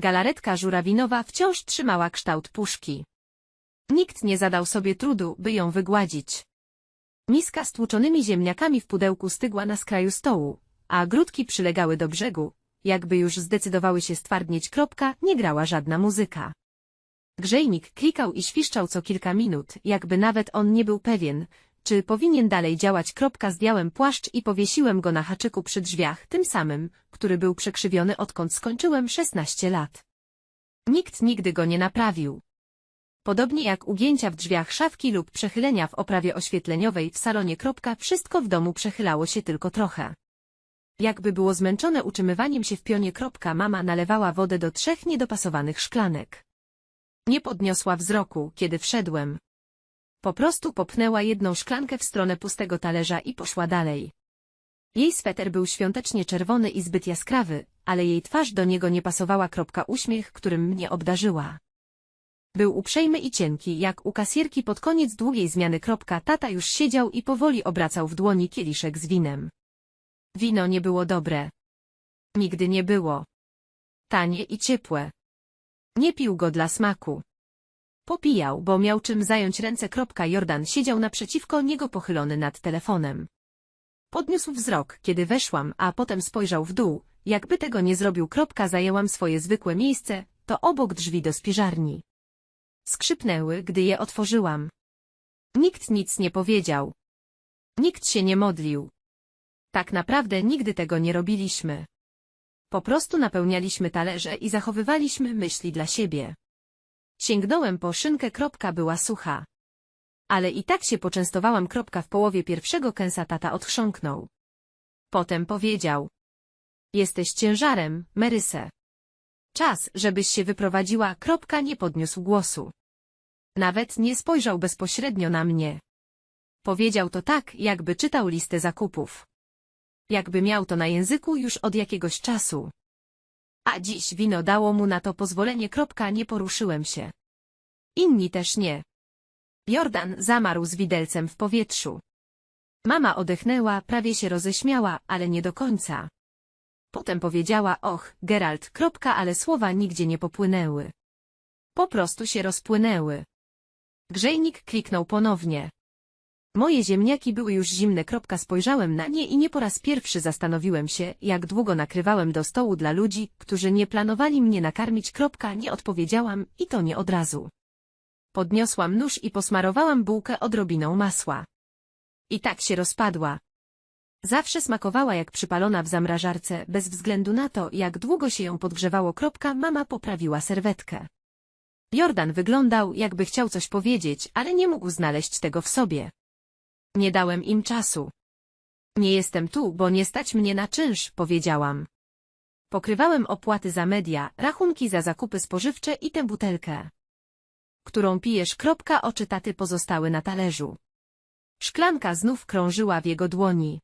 Galaretka żurawinowa wciąż trzymała kształt puszki. Nikt nie zadał sobie trudu, by ją wygładzić. Miska z tłuczonymi ziemniakami w pudełku stygła na skraju stołu, a grudki przylegały do brzegu, jakby już zdecydowały się stwardnieć kropka, nie grała żadna muzyka. Grzejnik klikał i świszczał co kilka minut, jakby nawet on nie był pewien, czy powinien dalej działać zdjąłem płaszcz i powiesiłem go na haczyku przy drzwiach, tym samym, który był przekrzywiony odkąd skończyłem 16 lat. Nikt nigdy go nie naprawił. Podobnie jak ugięcia w drzwiach szafki lub przechylenia w oprawie oświetleniowej w salonie wszystko w domu przechylało się tylko trochę. Jakby było zmęczone utrzymywaniem się w pionie mama nalewała wodę do trzech niedopasowanych szklanek. Nie podniosła wzroku, kiedy wszedłem. Po prostu popchnęła jedną szklankę w stronę pustego talerza i poszła dalej. Jej sweter był świątecznie czerwony i zbyt jaskrawy, ale jej twarz do niego nie pasowała. Kropka uśmiech, którym mnie obdarzyła. Był uprzejmy i cienki, jak u kasierki pod koniec długiej zmiany. Kropka tata już siedział i powoli obracał w dłoni kieliszek z winem. Wino nie było dobre. Nigdy nie było. Tanie i ciepłe. Nie pił go dla smaku. Popijał, bo miał czym zająć ręce. Jordan siedział naprzeciwko niego pochylony nad telefonem. Podniósł wzrok, kiedy weszłam, a potem spojrzał w dół, jakby tego nie zrobił. Zajęłam swoje zwykłe miejsce, to obok drzwi do spiżarni. Skrzypnęły, gdy je otworzyłam. Nikt nic nie powiedział. Nikt się nie modlił. Tak naprawdę nigdy tego nie robiliśmy. Po prostu napełnialiśmy talerze i zachowywaliśmy myśli dla siebie. Sięgnąłem po szynkę. Kropka była sucha. Ale i tak się poczęstowałam. Kropka w połowie pierwszego kęsa tata odchrząknął. Potem powiedział. Jesteś ciężarem, Meryse. Czas, żebyś się wyprowadziła. Kropka nie podniósł głosu. Nawet nie spojrzał bezpośrednio na mnie. Powiedział to tak, jakby czytał listę zakupów. Jakby miał to na języku już od jakiegoś czasu. A dziś wino dało mu na to pozwolenie. Nie poruszyłem się. Inni też nie. Jordan zamarł z widelcem w powietrzu. Mama odechnęła, prawie się roześmiała, ale nie do końca. Potem powiedziała, och, Geralt, kropka, ale słowa nigdzie nie popłynęły. Po prostu się rozpłynęły. Grzejnik kliknął ponownie. Moje ziemniaki były już zimne. Spojrzałem na nie i nie po raz pierwszy zastanowiłem się, jak długo nakrywałem do stołu dla ludzi, którzy nie planowali mnie nakarmić. Nie odpowiedziałam i to nie od razu. Podniosłam nóż i posmarowałam bułkę odrobiną masła. I tak się rozpadła. Zawsze smakowała jak przypalona w zamrażarce, bez względu na to, jak długo się ją podgrzewało. Mama poprawiła serwetkę. Jordan wyglądał, jakby chciał coś powiedzieć, ale nie mógł znaleźć tego w sobie. Nie dałem im czasu. Nie jestem tu, bo nie stać mnie na czynsz, powiedziałam. Pokrywałem opłaty za media, rachunki za zakupy spożywcze i tę butelkę. Którą pijesz. Kropka oczy taty pozostały na talerzu. Szklanka znów krążyła w jego dłoni.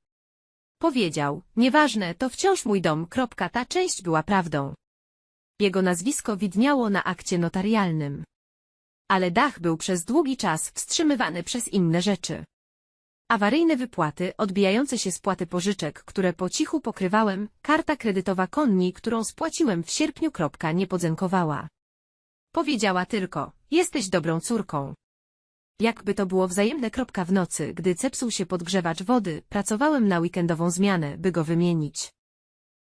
Powiedział, nieważne, to wciąż mój dom. Kropka, ta część była prawdą. Jego nazwisko widniało na akcie notarialnym. Ale dach był przez długi czas wstrzymywany przez inne rzeczy. Awaryjne wypłaty, odbijające się spłaty pożyczek, które po cichu pokrywałem, karta kredytowa konni, którą spłaciłem w sierpniu. Nie podzenkowała. Powiedziała tylko, jesteś dobrą córką. Jakby to było wzajemne. W nocy, gdy zepsuł się podgrzewacz wody, pracowałem na weekendową zmianę, by go wymienić.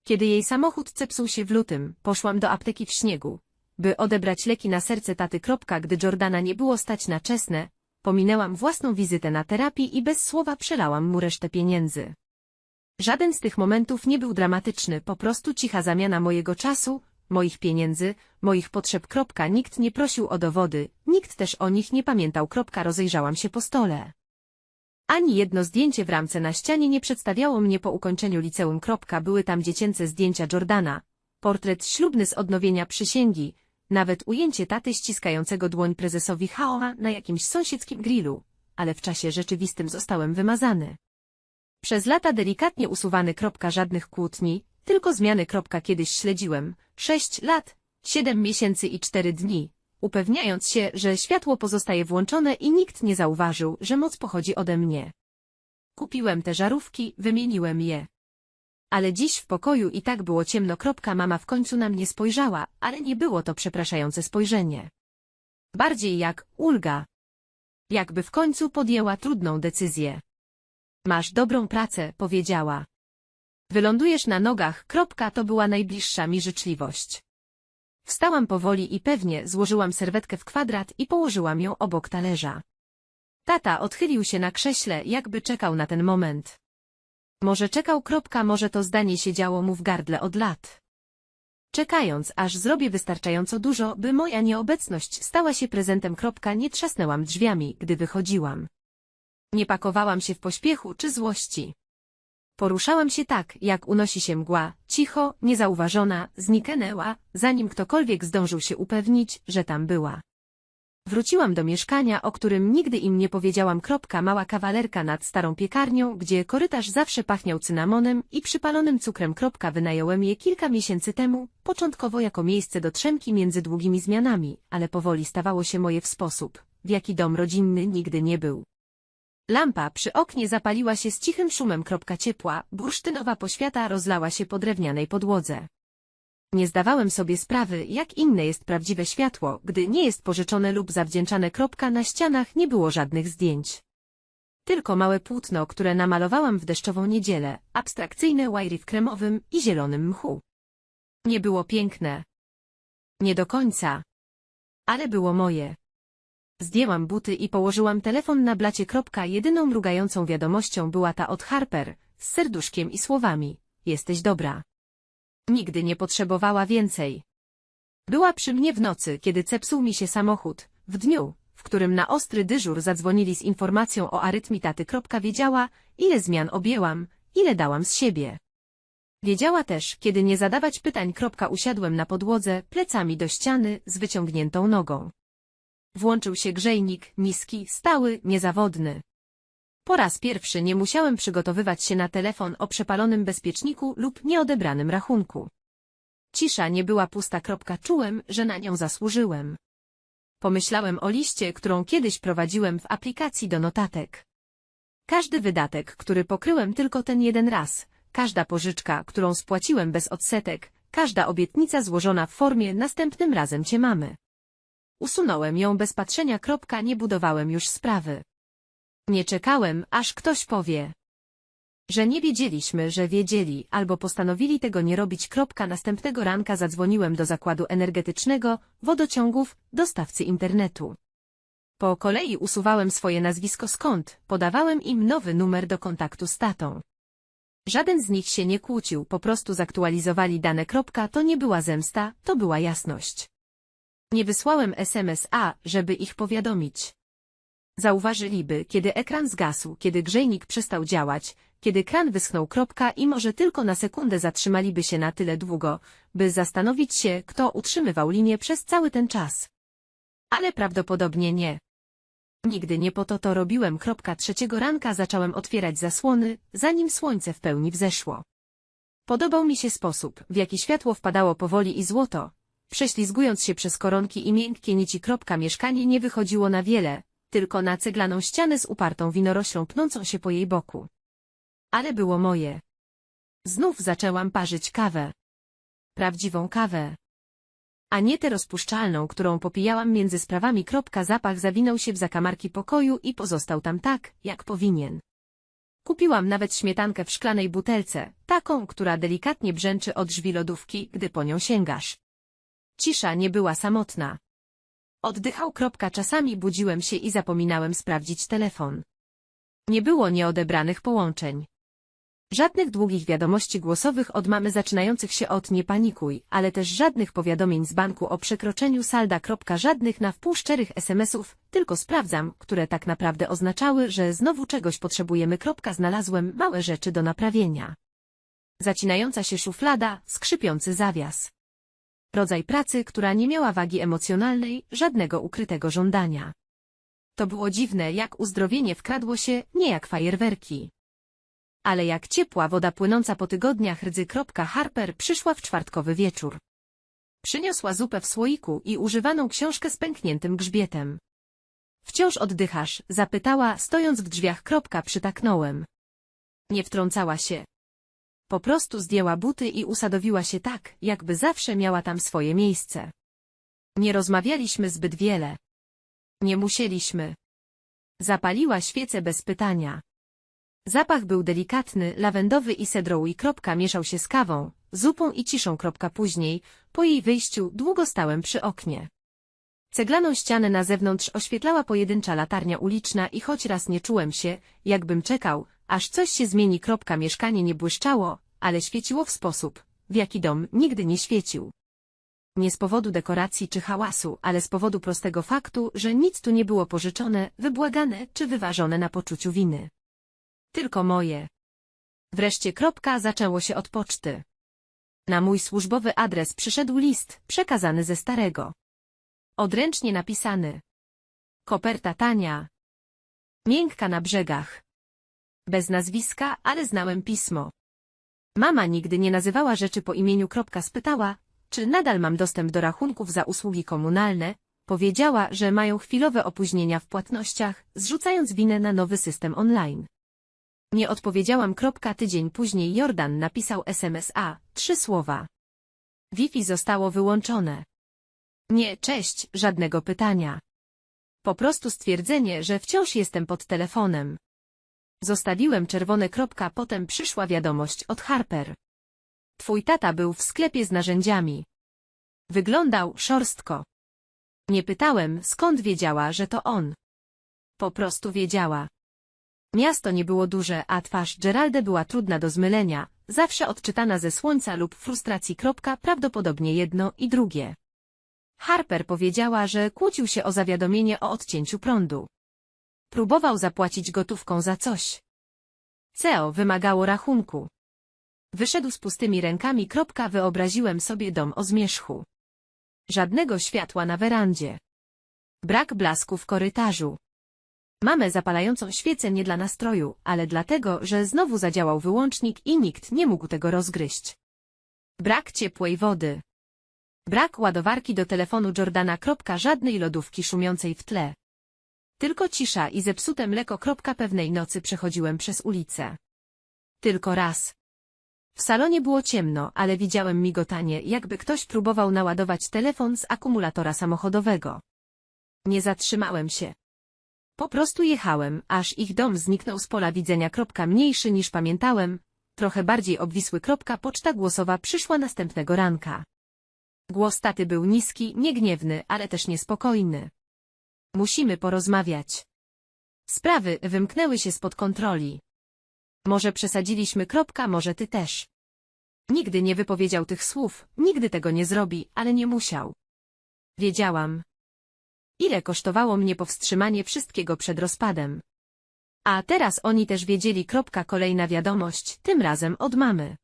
Kiedy jej samochód zepsuł się w lutym, poszłam do apteki w śniegu, by odebrać leki na serce taty. Gdy Jordana nie było stać na czesne, pominęłam własną wizytę na terapii i bez słowa przelałam mu resztę pieniędzy. Żaden z tych momentów nie był dramatyczny, po prostu cicha zamiana mojego czasu, moich pieniędzy, moich potrzeb. Kropka, nikt nie prosił o dowody, nikt też o nich nie pamiętał. Kropka, rozejrzałam się po stole. Ani jedno zdjęcie w ramce na ścianie nie przedstawiało mnie po ukończeniu liceum. Kropka, były tam dziecięce zdjęcia Jordana, portret ślubny z odnowienia przysięgi, nawet ujęcie taty ściskającego dłoń prezesowi Haoa na jakimś sąsiedzkim grillu, ale w czasie rzeczywistym zostałem wymazany. Przez lata delikatnie usuwany. Kropka, żadnych kłótni, tylko zmiany. Kropka, kiedyś śledziłem, sześć lat, siedem miesięcy i cztery dni, upewniając się, że światło pozostaje włączone i nikt nie zauważył, że moc pochodzi ode mnie. Kupiłem te żarówki, wymieniłem je. Ale dziś w pokoju i tak było ciemno. Mama w końcu na mnie spojrzała, ale nie było to przepraszające spojrzenie. Bardziej jak ulga. Jakby w końcu podjęła trudną decyzję. Masz dobrą pracę, powiedziała. Wylądujesz na nogach, kropka to była najbliższa mi życzliwość. Wstałam powoli i pewnie złożyłam serwetkę w kwadrat i położyłam ją obok talerza. Tata odchylił się na krześle, jakby czekał na ten moment. Może czekał kropka, może to zdanie siedziało mu w gardle od lat. Czekając, aż zrobię wystarczająco dużo, by moja nieobecność stała się prezentem kropka, nie trzasnęłam drzwiami, gdy wychodziłam. Nie pakowałam się w pośpiechu czy złości. Poruszałam się tak, jak unosi się mgła, cicho, niezauważona, zniknęła, zanim ktokolwiek zdążył się upewnić, że tam była. Wróciłam do mieszkania, o którym nigdy im nie powiedziałam. Kropka, mała kawalerka nad starą piekarnią, gdzie korytarz zawsze pachniał cynamonem i przypalonym cukrem. Kropka, wynająłem je kilka miesięcy temu, początkowo jako miejsce do trzemki między długimi zmianami, ale powoli stawało się moje w sposób, w jaki dom rodzinny nigdy nie był. Lampa przy oknie zapaliła się z cichym szumem. Kropka ciepła, bursztynowa poświata rozlała się po drewnianej podłodze. Nie zdawałem sobie sprawy, jak inne jest prawdziwe światło, gdy nie jest pożyczone lub zawdzięczane. Kropka na ścianach nie było żadnych zdjęć. Tylko małe płótno, które namalowałam w deszczową niedzielę, abstrakcyjne wajry w kremowym i zielonym mchu. Nie było piękne. Nie do końca. Ale było moje. Zdjęłam buty i położyłam telefon na blacie. Kropka. Jedyną mrugającą wiadomością była ta od Harper, z serduszkiem i słowami. Jesteś dobra. Nigdy nie potrzebowała więcej. Była przy mnie w nocy, kiedy zepsuł mi się samochód, w dniu, w którym na ostry dyżur zadzwonili z informacją o arytmii taty. Wiedziała, ile zmian objęłam, ile dałam z siebie. Wiedziała też, kiedy nie zadawać pytań. Usiadłem na podłodze, plecami do ściany, z wyciągniętą nogą. Włączył się grzejnik, niski, stały, niezawodny. Po raz pierwszy nie musiałem przygotowywać się na telefon o przepalonym bezpieczniku lub nieodebranym rachunku. Cisza nie była pusta. Czułem, że na nią zasłużyłem. Pomyślałem o liście, którą kiedyś prowadziłem w aplikacji do notatek. Każdy wydatek, który pokryłem tylko ten jeden raz, każda pożyczka, którą spłaciłem bez odsetek, każda obietnica złożona w formie następnym razem cię mamy. Usunąłem ją bez patrzenia. Nie budowałem już sprawy. Nie czekałem, aż ktoś powie, że nie wiedzieliśmy, że wiedzieli, albo postanowili tego nie robić. Kropka. Następnego ranka zadzwoniłem do zakładu energetycznego, wodociągów, dostawcy internetu. Po kolei usuwałem swoje nazwisko skąd, podawałem im nowy numer do kontaktu z tatą. Żaden z nich się nie kłócił, po prostu zaktualizowali dane. Kropka. To nie była zemsta, to była jasność. Nie wysłałem SMS-a, żeby ich powiadomić. Zauważyliby, kiedy ekran zgasł, kiedy grzejnik przestał działać, kiedy kran wyschnął. Kropka I może tylko na sekundę zatrzymaliby się na tyle długo, by zastanowić się, kto utrzymywał linię przez cały ten czas. Ale prawdopodobnie nie. Nigdy nie po to to robiłem. Trzeciego ranka zacząłem otwierać zasłony, zanim słońce w pełni wzeszło. Podobał mi się sposób, w jaki światło wpadało powoli i złoto, prześlizgując się przez koronki i miękkie nici. Mieszkanie nie wychodziło na wiele, tylko na ceglaną ścianę z upartą winoroślą pnącą się po jej boku. Ale było moje. Znów zaczęłam parzyć kawę. Prawdziwą kawę. A nie tę rozpuszczalną, którą popijałam między sprawami. Zapach zawinął się w zakamarki pokoju i pozostał tam tak, jak powinien. Kupiłam nawet śmietankę w szklanej butelce, taką, która delikatnie brzęczy od drzwi lodówki, gdy po nią sięgasz. Cisza nie była samotna. Oddychał. Czasami budziłem się i zapominałem sprawdzić telefon. Nie było nieodebranych połączeń. Żadnych długich wiadomości głosowych od mamy zaczynających się od nie panikuj, ale też żadnych powiadomień z banku o przekroczeniu salda. Żadnych na wpół szczerych SMS-ów, tylko sprawdzam, które tak naprawdę oznaczały, że znowu czegoś potrzebujemy. Znalazłem małe rzeczy do naprawienia. Zacinająca się szuflada, skrzypiący zawias. Rodzaj pracy, która nie miała wagi emocjonalnej, żadnego ukrytego żądania. To było dziwne, jak uzdrowienie wkradło się, nie jak fajerwerki. Ale jak ciepła woda płynąca po tygodniach rdzy. Harper przyszła w czwartkowy wieczór. Przyniosła zupę w słoiku i używaną książkę z pękniętym grzbietem. Wciąż oddychasz, zapytała, stojąc w drzwiach. Przytaknąłem. Nie wtrącała się. Po prostu zdjęła buty i usadowiła się tak, jakby zawsze miała tam swoje miejsce. Nie rozmawialiśmy zbyt wiele. Nie musieliśmy. Zapaliła świecę bez pytania. Zapach był delikatny, lawendowy i sedrowy kropka mieszał się z kawą, zupą i ciszą kropka później, po jej wyjściu długo stałem przy oknie. Ceglaną ścianę na zewnątrz oświetlała pojedyncza latarnia uliczna i choć raz nie czułem się, jakbym czekał, aż coś się zmieni kropka mieszkanie nie błyszczało, ale świeciło w sposób, w jaki dom nigdy nie świecił. Nie z powodu dekoracji czy hałasu, ale z powodu prostego faktu, że nic tu nie było pożyczone, wybłagane czy wyważone na poczuciu winy. Tylko moje. Wreszcie kropka zaczęło się od poczty. Na mój służbowy adres przyszedł list, przekazany ze starego. Odręcznie napisany. Koperta tania. Miękka na brzegach. Bez nazwiska, ale znałem pismo. Mama nigdy nie nazywała rzeczy po imieniu. Spytała, czy nadal mam dostęp do rachunków za usługi komunalne. Powiedziała, że mają chwilowe opóźnienia w płatnościach, zrzucając winę na nowy system online. Nie odpowiedziałam. Tydzień później Jordan napisał SMS-a, trzy słowa. Wi-Fi zostało wyłączone. Nie, cześć, żadnego pytania. Po prostu stwierdzenie, że wciąż jestem pod telefonem. Zostawiłem czerwone kropka, potem przyszła wiadomość od Harper. Twój tata był w sklepie z narzędziami. Wyglądał szorstko. Nie pytałem, skąd wiedziała, że to on. Po prostu wiedziała. Miasto nie było duże, a twarz Geralde była trudna do zmylenia, zawsze odczytana ze słońca lub frustracji. Kropka, prawdopodobnie jedno i drugie. Harper powiedziała, że kłócił się o zawiadomienie o odcięciu prądu. Próbował zapłacić gotówką za coś. CEO wymagało rachunku. Wyszedł z pustymi rękami. Wyobraziłem sobie dom o zmierzchu. Żadnego światła na werandzie. Brak blasku w korytarzu. Mamy zapalającą świecę nie dla nastroju, ale dlatego, że znowu zadziałał wyłącznik i nikt nie mógł tego rozgryźć. Brak ciepłej wody. Brak ładowarki do telefonu Jordana. Żadnej lodówki szumiącej w tle. Tylko cisza i zepsute mleko. Pewnej nocy przechodziłem przez ulicę. Tylko raz. W salonie było ciemno, ale widziałem migotanie, jakby ktoś próbował naładować telefon z akumulatora samochodowego. Nie zatrzymałem się. Po prostu jechałem, aż ich dom zniknął z pola widzenia. Mniejszy niż pamiętałem, trochę bardziej obwisły. Poczta głosowa przyszła następnego ranka. Głos taty był niski, niegniewny, ale też niespokojny. Musimy porozmawiać. Sprawy wymknęły się spod kontroli. Może przesadziliśmy kropka, może ty też. Nigdy nie wypowiedział tych słów, nigdy tego nie zrobi, ale nie musiał. Wiedziałam. Ile kosztowało mnie powstrzymanie wszystkiego przed rozpadem. A teraz oni też wiedzieli. Kropka, kolejna wiadomość, tym razem od mamy.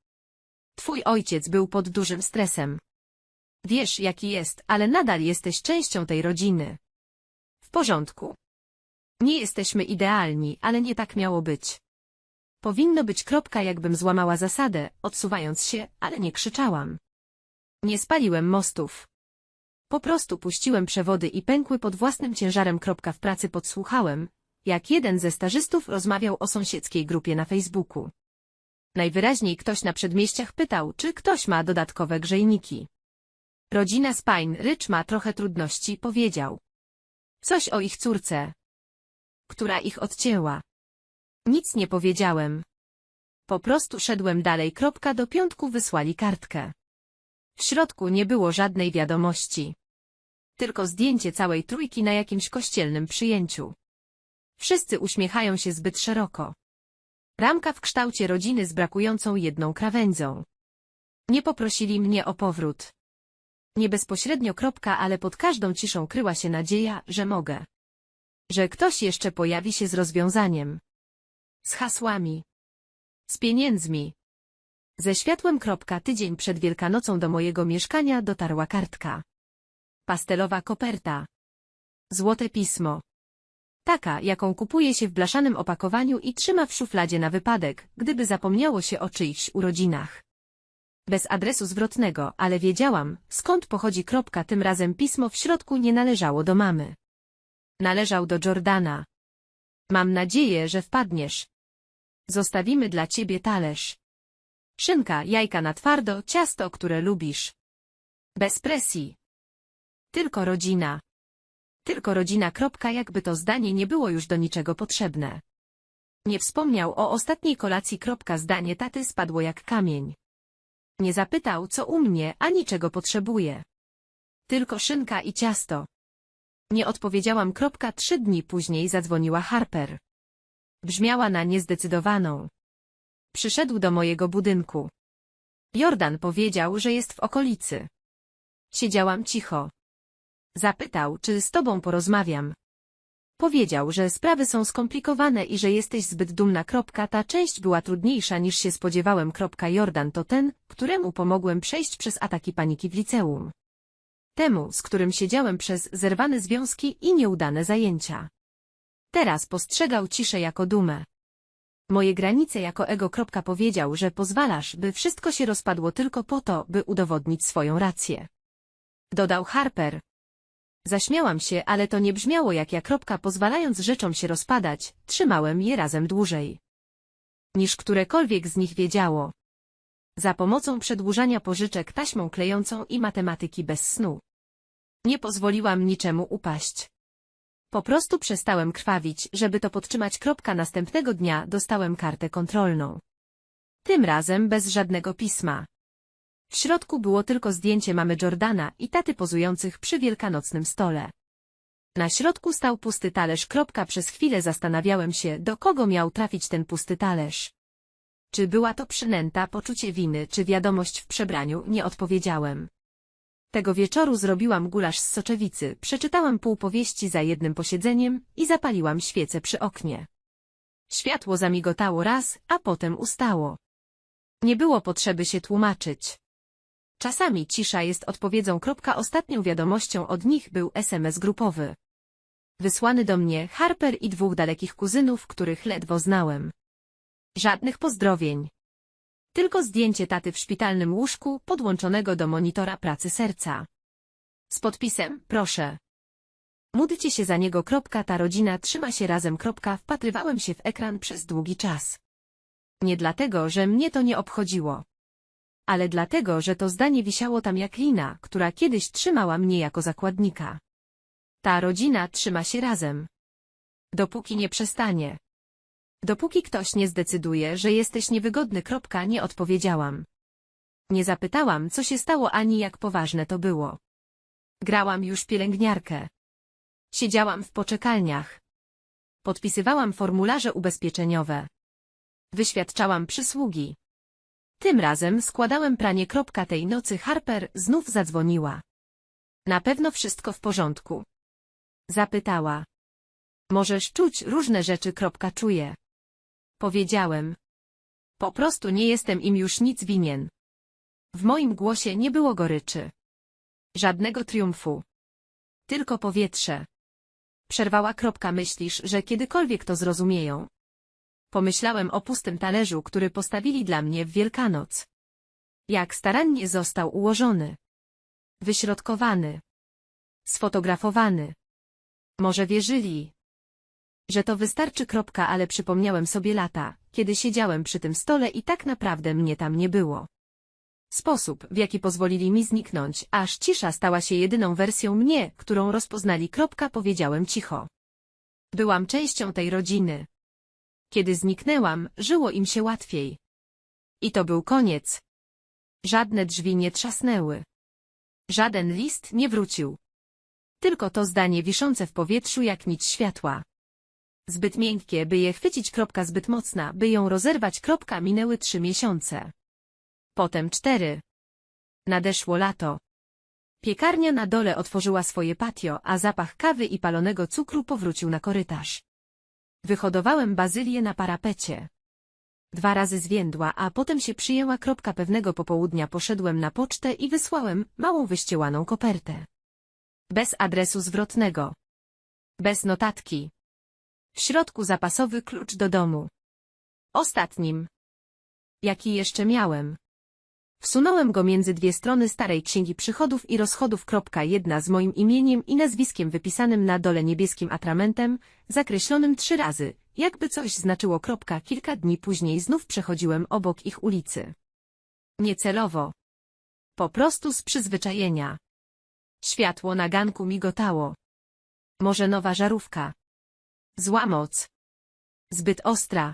Twój ojciec był pod dużym stresem. Wiesz, jaki jest, ale nadal jesteś częścią tej rodziny. Porządku. Nie jesteśmy idealni, ale nie tak miało być. Powinno być kropka, jakbym złamała zasadę, odsuwając się, ale nie krzyczałam. Nie spaliłem mostów. Po prostu puściłem przewody i pękły pod własnym ciężarem. Kropka w pracy podsłuchałem, jak jeden ze stażystów rozmawiał o sąsiedzkiej grupie na Facebooku. Najwyraźniej ktoś na przedmieściach pytał, czy ktoś ma dodatkowe grzejniki. Rodzina Spine Rich ma trochę trudności, powiedział. Coś o ich córce. Która ich odcięła. Nic nie powiedziałem. Po prostu szedłem dalej. Kropka do piątku wysłali kartkę. W środku nie było żadnej wiadomości. Tylko zdjęcie całej trójki na jakimś kościelnym przyjęciu. Wszyscy uśmiechają się zbyt szeroko. Ramka w kształcie rodziny z brakującą jedną krawędzią. Nie poprosili mnie o powrót. Nie bezpośrednio kropka, ale pod każdą ciszą kryła się nadzieja, że mogę. Że ktoś jeszcze pojawi się z rozwiązaniem. Z hasłami. Z pieniędzmi. Ze światłem kropka tydzień przed Wielkanocą do mojego mieszkania dotarła kartka. Pastelowa koperta. Złote pismo. Taka, jaką kupuje się w blaszanym opakowaniu i trzyma w szufladzie na wypadek, gdyby zapomniało się o czyichś urodzinach. Bez adresu zwrotnego, ale wiedziałam, skąd pochodzi kropka tym razem pismo w środku nie należało do mamy. Należał do Jordana. Mam nadzieję, że wpadniesz. Zostawimy dla ciebie talerz. Szynka, jajka na twardo, ciasto, które lubisz. Bez presji. Tylko rodzina. Tylko rodzina. Kropka, jakby to zdanie nie było już do niczego potrzebne. Nie wspomniał o ostatniej kolacji. Kropka, zdanie taty spadło jak kamień. Nie zapytał, co u mnie, ani czego potrzebuje. Tylko szynka i ciasto. Nie odpowiedziałam. Kropka, trzy dni później zadzwoniła Harper. Brzmiała na niezdecydowaną. Przyszedł do mojego budynku. Jordan powiedział, że jest w okolicy. Siedziałam cicho. Zapytał, czy z tobą porozmawiam. Powiedział, że sprawy są skomplikowane i że jesteś zbyt dumna. Ta część była trudniejsza niż się spodziewałem. Jordan to ten, któremu pomogłem przejść przez ataki paniki w liceum. Temu, z którym siedziałem przez zerwane związki i nieudane zajęcia. Teraz postrzegał ciszę jako dumę. Moje granice jako ego. Powiedział, że pozwalasz, by wszystko się rozpadło tylko po to, by udowodnić swoją rację. Dodał Harper. Zaśmiałam się, ale to nie brzmiało jak ja. Kropka, pozwalając rzeczom się rozpadać, trzymałem je razem dłużej. Niż którekolwiek z nich wiedziało. Za pomocą przedłużania pożyczek taśmą klejącą i matematyki bez snu. Nie pozwoliłam niczemu upaść. Po prostu przestałem krwawić, żeby to podtrzymać. Kropka następnego dnia dostałem kartę kontrolną. Tym razem bez żadnego pisma. W środku było tylko zdjęcie mamy Jordana i taty pozujących przy wielkanocnym stole. Na środku stał pusty talerz. Przez chwilę zastanawiałem się, do kogo miał trafić ten pusty talerz. Czy była to przynęta, poczucie winy, czy wiadomość w przebraniu, nie odpowiedziałem. Tego wieczoru zrobiłam gulasz z soczewicy, przeczytałam pół powieści za jednym posiedzeniem i zapaliłam świecę przy oknie. Światło zamigotało raz, a potem ustało. Nie było potrzeby się tłumaczyć. Czasami cisza jest odpowiedzią. Ostatnią wiadomością od nich był SMS grupowy. Wysłany do mnie Harper i dwóch dalekich kuzynów, których ledwo znałem. Żadnych pozdrowień. Tylko zdjęcie taty w szpitalnym łóżku, podłączonego do monitora pracy serca. Z podpisem, proszę. Módlcie się za niego. Ta rodzina trzyma się razem. Wpatrywałem się w ekran przez długi czas. Nie dlatego, że mnie to nie obchodziło. Ale dlatego, że to zdanie wisiało tam jak lina, która kiedyś trzymała mnie jako zakładnika. Ta rodzina trzyma się razem. Dopóki nie przestanie. Dopóki ktoś nie zdecyduje, że jesteś niewygodny. Kropka, nie odpowiedziałam. Nie zapytałam, co się stało ani jak poważne to było. Grałam już pielęgniarkę. Siedziałam w poczekalniach. Podpisywałam formularze ubezpieczeniowe. Wyświadczałam przysługi. Tym razem składałem pranie. Tej nocy Harper znów zadzwoniła. Na pewno wszystko w porządku. Zapytała. Możesz czuć różne rzeczy. Czuję. Powiedziałem. Po prostu nie jestem im już nic winien. W moim głosie nie było goryczy. Żadnego triumfu. Tylko powietrze. Przerwała myślisz, że kiedykolwiek to zrozumieją. Pomyślałem o pustym talerzu, który postawili dla mnie w Wielkanoc. Jak starannie został ułożony. Wyśrodkowany. Sfotografowany. Może wierzyli, że to wystarczy kropka, ale przypomniałem sobie lata, kiedy siedziałem przy tym stole i tak naprawdę mnie tam nie było. Sposób, w jaki pozwolili mi zniknąć, aż cisza stała się jedyną wersją mnie, którą rozpoznali kropka, powiedziałem cicho. Byłam częścią tej rodziny. Kiedy zniknęłam, żyło im się łatwiej. I to był koniec. Żadne drzwi nie trzasnęły. Żaden list nie wrócił. Tylko to zdanie wiszące w powietrzu jak nic światła. Zbyt miękkie, by je chwycić. Kropka zbyt mocna, by ją rozerwać. Kropka minęły trzy miesiące. Potem cztery. Nadeszło lato. Piekarnia na dole otworzyła swoje patio, a zapach kawy i palonego cukru powrócił na korytarz. Wyhodowałem bazylię na parapecie. Dwa razy zwiędła, a potem się przyjęła. Kropka pewnego popołudnia poszedłem na pocztę i wysłałem małą wyściełaną kopertę. Bez adresu zwrotnego. Bez notatki. W środku zapasowy klucz do domu. Ostatnim. Jaki jeszcze miałem. Wsunąłem go między dwie strony starej księgi przychodów i rozchodów. Jedna z moim imieniem i nazwiskiem wypisanym na dole niebieskim atramentem, zakreślonym trzy razy, jakby coś znaczyło. Kilka dni później znów przechodziłem obok ich ulicy. Niecelowo. Po prostu z przyzwyczajenia. Światło na ganku migotało. Może nowa żarówka. Zła moc. Zbyt ostra.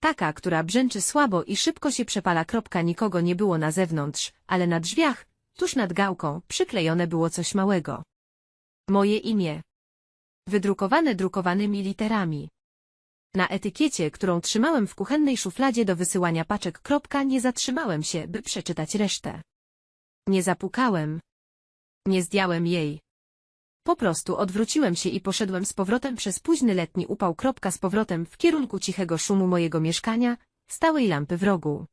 Taka, która brzęczy słabo i szybko się przepala. Kropka nikogo nie było na zewnątrz, ale na drzwiach, tuż nad gałką, przyklejone było coś małego. Moje imię. Wydrukowane drukowanymi literami. Na etykiecie, którą trzymałem w kuchennej szufladzie do wysyłania paczek. Kropka, nie zatrzymałem się, by przeczytać resztę. Nie zapukałem. Nie zdjąłem jej. Po prostu odwróciłem się i poszedłem z powrotem przez późny letni upał. Z powrotem w kierunku cichego szumu mojego mieszkania, stałej lampy w rogu.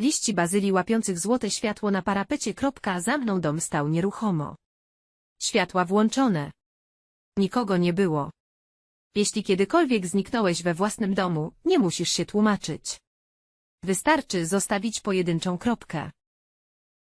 Liści bazylii łapiących złote światło na parapecie. Za mną dom stał nieruchomo. Światła włączone. Nikogo nie było. Jeśli kiedykolwiek zniknąłeś we własnym domu, nie musisz się tłumaczyć. Wystarczy zostawić pojedynczą kropkę.